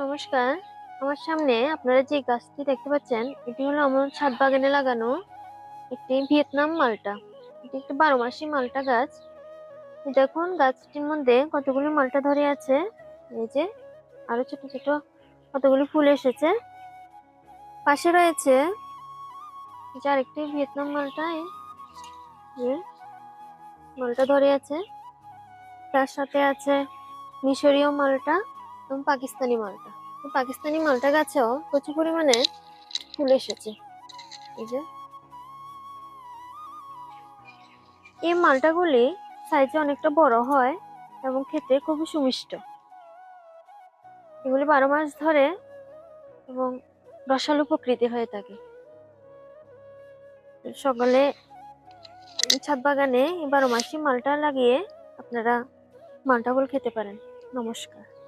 নমস্কার। আমার সামনে আপনারা যে গাছটি দেখতে পাচ্ছেন, এটি হলো আমার ছাদ বাগানে লাগানো একটি ভিয়েতনাম মালটা। এটি একটি বারো মাসি মালটা গাছ। দেখুন, গাছটির মধ্যে কতগুলি মালটা ধরে আছে। এই যে, আরও ছোট ছোট কতগুলি ফুল এসেছে। পাশে রয়েছে এই যে আরেকটি ভিয়েতনাম মালটা। মালটা ধরে আছে। তার সাথে আছে মিশরীয় মালটা। এবং পাকিস্তানি মালটা। পাকিস্তানি মালটা গাছেও প্রচুর পরিমাণে ফুল এসেছে। এই যে। এই মালটাগুলি সাইজে অনেকটা বড় হয় এবং খেতে খুবই সুমিষ্ট। এগুলি বারো মাস ধরে এবং রসালো প্রকৃতির হয়ে থাকে। সকালে ছাদ বাগানে বারো মাসি মালটা লাগিয়ে আপনারা মালটা ফুল খেতে পারেন। নমস্কার।